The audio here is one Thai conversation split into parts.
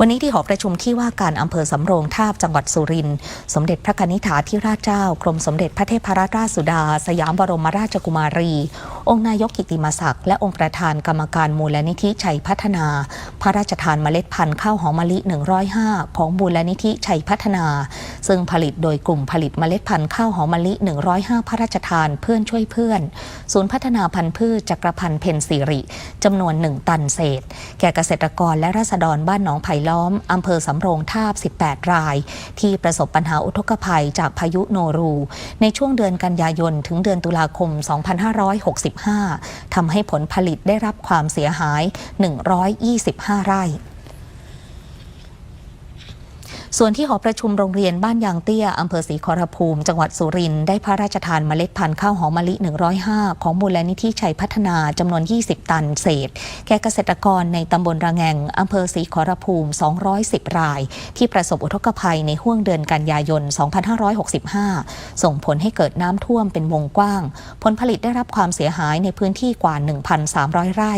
วันนี้ที่หอประชุมที่ว่าการอำเภอสำโรงทาบจังหวัดสุรินทร์สมเด็จพระนิษฐาธิราชเจ้ากรมสมเด็จพระเทพรัตนราชสุดา สยามบรมราชกุมารี องค์นายกกิติมศักดิ์และองค์ประธานกรรมการมูลนิธิชัยพัฒนา พระราชทานเมล็ดพันธุ์ข้าวหอมมะลิ 105 ของมูลนิธิชัยพัฒนา ซึ่งผลิตโดยกลุ่มผลิตเมล็ดพันธุ์ข้าวหอมมะลิ 105 พระราชทานเพื่อนช่วยเพื่อน ศูนย์พัฒนาพันธุ์พืชจักรพันธ์เพนสิริจำนวน 1 ตันเศษ แก่เกษตรกรและราษฎรบ้านหนองไผ่ล้อม อำเภอสำโรงทาบ 18 ราย ที่ประสบปัญหาอุทกภัยจากพายุโนรู ในช่วงเดือนกันยายน ถึงเดือนตุลาคม 2565 ทำให้ผลผลิตได้รับความเสียหาย 125 ไร่ ส่วนที่หอประชุมโรงเรียนบ้านยางเตี้ยอำเภอศรีขอรภูมิ จังหวัดสุรินทร์ได้พระราชทานเมล็ดพันธุ์ข้าวหอมมะลิ 105 ของมูลนิธิชัยพัฒนาจำนวน 20 ตันเศษ แก่เกษตรกรในตำบลระแงงอำเภอศรีขอรภูมิ 210 ราย ที่ประสบอุทกภัยในห้วงเดือนกันยายน 2565 ส่งผลให้เกิดน้ำท่วมเป็นวงกว้าง ผลผลิตได้รับความเสียหายในพื้นที่กว่า 1,300 ไร่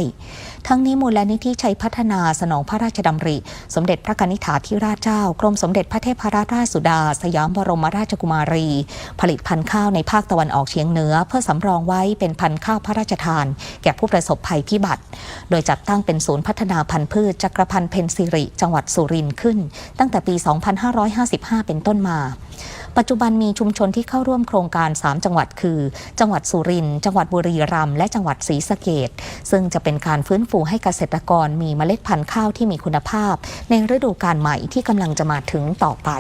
ทั้งนี้มูลนิธิชัยพัฒนาสนองพระราชดำริ สมเด็จพระนิษฐาธิราชเจ้ากรมสมเด็จพระเทพรัตนราชสุดา สยามบรมราชกุมารี ผลิตพันธุ์ข้าวในภาคตะวันออกเฉียงเหนือ เพื่อสำรองไว้เป็นพันธุ์ข้าวพระราชทาน แก่ผู้ประสบภัยพิบัติ โดยจัดตั้งเป็นศูนย์พัฒนาพันธุ์พืชจักรพันธ์เพนซิริ จังหวัดสุรินทร์ขึ้น ตั้งแต่ปี 2555 เป็นต้นมา ปัจจุบันมีชุมชนที่เข้าร่วมโครงการ 3 จังหวัดคือ จังหวัดสุรินทร์จังหวัดบุรีรัมย์และจังหวัดศรีสะเกดซึ่งจะเป็นการฟื้นฟูให้เกษตรกรมีเมล็ดพันธุ์ข้าวที่มีคุณภาพ ในฤดูกาลใหม่ที่กำลังจะมาถึงต่อไป